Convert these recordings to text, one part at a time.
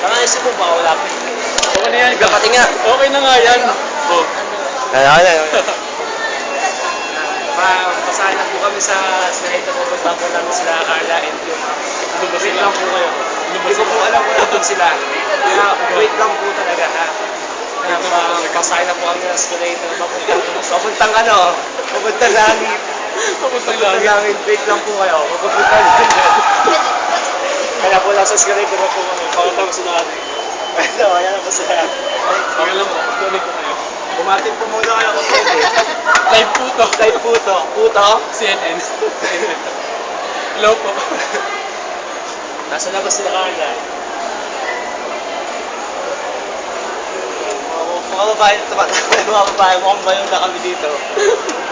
Nangaisip mo ba wala pa? Okay na yan. Kapati nga. Okay na nga yan. Oh. Ayan, ayan. Pasahin na po kami sa Senator po pagbago namin sila Carla and yung Wait lang po kayo. Hindi ko po alam kung nandun sila. Kaya wait lang po talaga ha. Pasahin na po kami ng escalator. Papuntang, papuntang ano, papuntang langit. Papunta Papuntang lang. langit. Wait lang po kayo. Papuntang langit. Kaya po lang sa escalator na po kami. Pakatang sa natin. Ito, ayan na po sila. Okay lang po. Tuloy po kayo. Bumatid po muna kayo kung pwede. Live po to. Live po to. Puto. CNN. Hello po. Nasa labas sila Carla. Mga babae, tumatakbo mga babae, mukhang bayo na kami dito.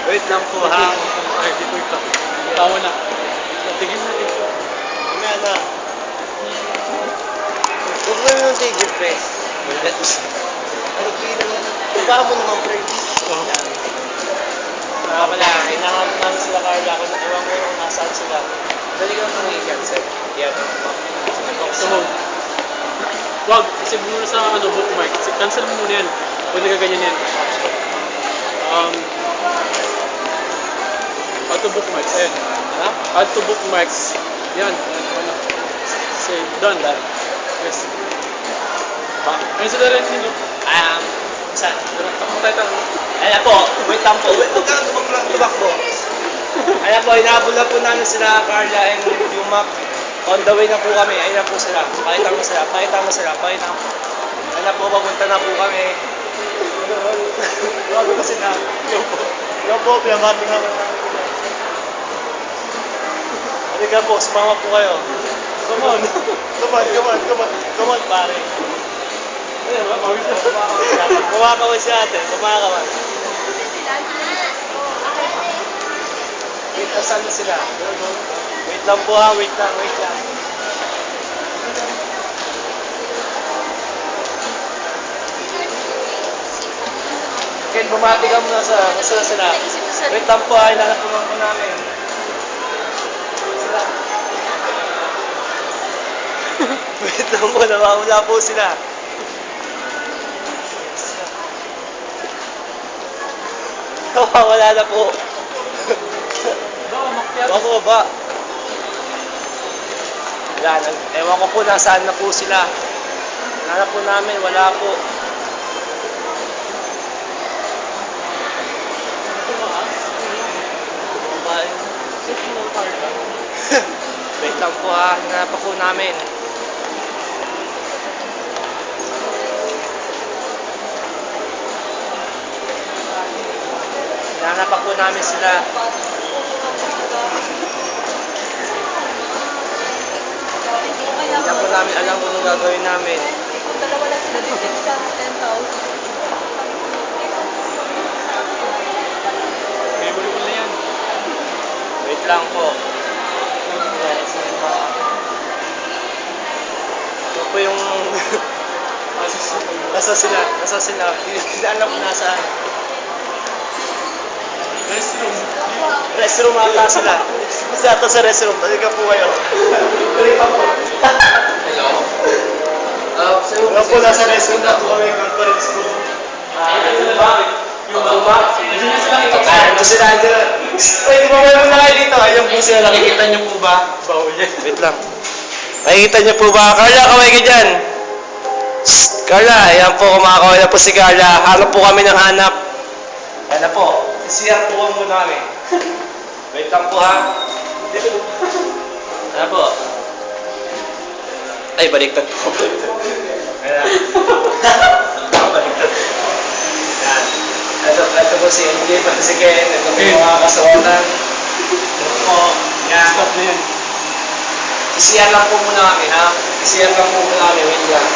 Wait lang po ha. Ay, di po ito. Tawa na. Tigil natin. Mamaya na. Mo yung tigil, pre. Ano pila mo? Naman, pre. Oh. Mga pala, kailangan namin sila Carla. Kung ewan ko kung nasaan sila. Dali ka naman i-cancel. Yan. So, wag, kasi muna sa ano, bookmark. Si- Cancel mo muna yan. Huwag na ganyan yan. Um, add to bookmarks. Ayan. Ha? Add to bookmarks. Yan. Yan. Ano. Save. Done. Yes. Ba? Ayun sila rin nilo. Um, tayo. Ayan po, wait lang po. Wait, huwag ka lang, tumakbo. Ayan po, inaabol na po namin sila, Carla and Yumak. On the way na po kami. Ayan na po sila. Pakita mo sila, pakita mo sila, pakita mo. Ayan na po, papunta na po kami. Bago po sila. Yo po. Yo po, pinabati na po. Halika po, sumama po kayo. Come on. Come on, come on, come on. Come on, pare. Kumakaway si ate, kumakaway. Wait, asan na sila? Wait lang po ha, wait lang, wait lang. Ken, bumati ka muna sa, nasa sila. Wait lang po ha, po lang po namin. Sila. wait lang po, nawawala po sila. Nawawala na po. Ako ba? Wala, nag, ewan ko po nasaan na po sila. Hanap po namin, wala po. Wait lang po ha, hanap po namin. Hanap po namin sila. Hindi po namin alam kung anong gagawin namin. Dalawa lang sila dito, isa 10,000. Memorable na yan. Wait lang po. Ito po yung... nasa sila, nasa sila. Hindi hindi alam kung nasaan. Restroom. Restroom ata sila. Kasi ata sa restroom. Balik po kayo. Balik pa po. Hello? Uh, Ano po, nasa restroom na po kami. Conference room. Ah, yung ba? Yung ba? Hindi na sila. Ah, ito sila. Mo muna kayo dito? Ayun po sila. Nakikita niyo po ba? Bawal yan. Wait lang. Nakikita niyo po ba? Carla, kaway ka dyan. Shh, Carla, ayan po, kumakaway na po si Carla. Hanap po kami ng hanap. Ayan na po. Sisiyar po muna kami. Wait lang po ha. Ayan po. Ay, baliktad po. Ayan baliktad. Ayan. Ito, ito po si MJ, pati si Ken. Ito po mga kasuotan. Ito po. Yan. Stop na yan. Isiyar lang po muna kami, ha? Isiyar lang po muna kami, wait lang.